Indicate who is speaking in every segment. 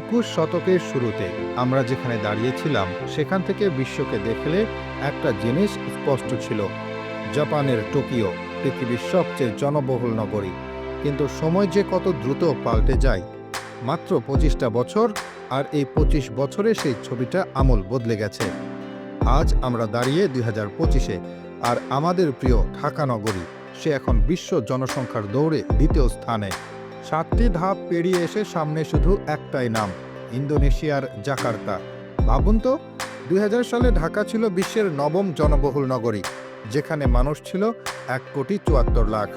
Speaker 1: একুশ শতকের শুরুতে আমরা যেখানে দাঁড়িয়েছিলাম, সেখান থেকে বিশ্বকে দেখলে একটা জিনিস স্পষ্ট ছিল। জাপানের টোকিও, পৃথিবীর সবচেয়ে জনবহুল নগরী। কিন্তু সময় যে কত দ্রুত পাল্টে যায়, মাত্র পঁচিশটা বছর, আর এই পঁচিশ বছরে সেই ছবিটা আমল বদলে গেছে। আজ আমরা দাঁড়িয়ে দুই হাজার পঁচিশে, আর আমাদের প্রিয় ঢাকা নগরী, সে এখন বিশ্ব জনসংখ্যার দৌড়ে দ্বিতীয় স্থানে। সাতটি ধাপ পেরিয়ে এসে সামনে শুধু একটাই নাম, ইন্দোনেশিয়ার জাকার্তা। ভাবুন তো, দুই হাজার সালে ঢাকা ছিল বিশ্বের নবম জনবহুল নগরী, যেখানে মানুষ ছিল এক কোটি চুয়াত্তর লাখ,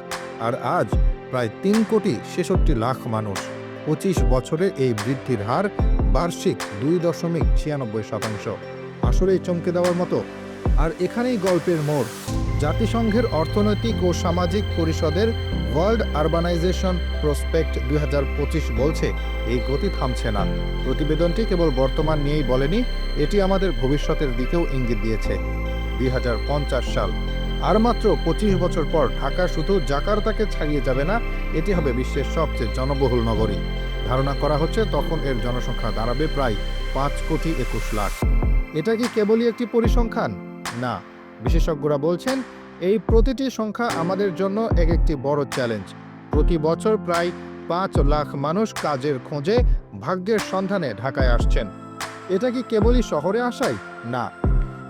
Speaker 1: আর আজ প্রায় তিন কোটি ছেষট্টি লাখ মানুষ। পঁচিশ বছরে এই বৃদ্ধির হার বার্ষিক দুই দশমিক ছিয়ানব্বই শতাংশ। আসলেই চমকে দেওয়ার মতো। আর এখানেই গল্পের মোড়। জাতিসংঘের অর্থনৈতিক ও সামাজিক পরিষদের ওয়ার্ল্ড আরবানাইজেশন প্রসপেক্ট দুই হাজার পঁচিশ বলছে, এই গতি থামছে না। প্রতিবেদনটি কেবল বর্তমান নিয়েই বলেনি, এটি আমাদের ভবিষ্যতের দিকেও ইঙ্গিত দিয়েছে। দুই হাজার পঞ্চাশ সাল। আর মাত্র পঁচিশ বছর পর ঢাকা শুধু জাকার্তাকে ছাড়িয়ে যাবে না, এটি হবে বিশ্বের সবচেয়ে জনবহুল নগরী। ধারণা করা হচ্ছে তখন এর জনসংখ্যা দাঁড়াবে প্রায় পাঁচ কোটি একুশ লাখ। এটা কি কেবলই একটি পরিসংখ্যান? না। বিশেষজ্ঞরা বলছেন, এই প্রতিটি সংখ্যা আমাদের জন্য এক একটি বড় চ্যালেঞ্জ। প্রতি বছর প্রায় পাঁচ লাখ মানুষ কাজের খোঁজে ভাগ্যের সন্ধানে ঢাকায় আসছেন। এটা কি কেবলই শহরে আসাই? না।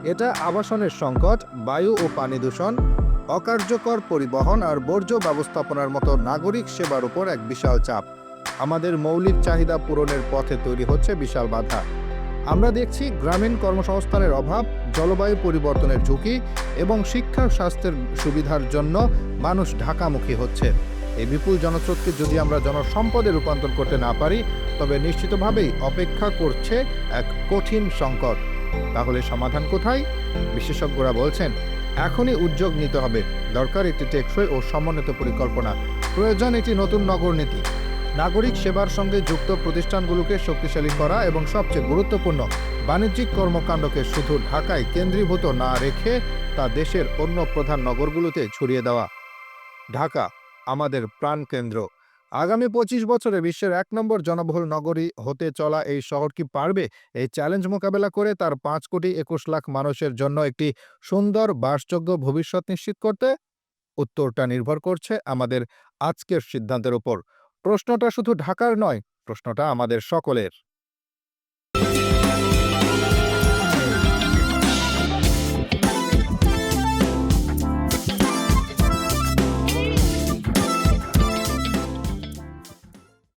Speaker 1: এটা আবাসনের সংকট, বায়ু ও পানি দূষণ, অকার্যকর পরিবহন আর বর্জ্য ব্যবস্থাপনার মতো নাগরিক সেবার উপর এক বিশাল চাপ। আমাদের মৌলিক চাহিদা পূরণের পথে তৈরি হচ্ছে বিশাল বাধা। আমরা দেখছি গ্রামীণ কর্মসংস্থানের অভাব, জলবায়ু পরিবর্তনের ঝুঁকি এবং শিক্ষা স্বাস্থ্যের সুবিধার জন্য মানুষ ঢাকামুখী হচ্ছে। এই বিপুল জনস্রোতকে যদি আমরা জনসম্পদে রূপান্তর করতে না পারি, তবে নিশ্চিতভাবেই অপেক্ষা করছে এক কঠিন সংকট। তাহলে সমাধান কোথায়? বিশেষজ্ঞরা বলছেন, এখনই উদ্যোগ নিতে হবে। দরকার একটি টেকসই ও সমন্বিত পরিকল্পনা। প্রয়োজন একটি নতুন নগর নীতি নাগরিক সেবার সঙ্গে যুক্ত প্রতিষ্ঠানগুলোকে শক্তিশালী করা এবং সবচেয়ে গুরুত্বপূর্ণ বাণিজ্যিক কর্মকাণ্ডকে শুধু ঢাকায় কেন্দ্রীভূত না রেখে তা দেশের অন্য প্রধান নগরগুলোতে ছড়িয়ে দেওয়া। ঢাকা, আমাদের প্রাণকেন্দ্র আগামী পঁচিশ বছরে বিশ্বের এক নম্বর জনবহুল নগরী হতে চলা এই শহর কি পারবে? এই চ্যালেঞ্জ মোকাবেলা করে তার পাঁচ কোটি একুশ লাখ মানুষের জন্য একটি সুন্দর, বাসযোগ্য ভবিষ্যৎ নিশ্চিত করতে উত্তরটা নির্ভর করছে আমাদের আজকের সিদ্ধান্তের উপর। প্রশ্নটা শুধু ঢাকার নয় প্রশ্নটা আমাদের সকলের।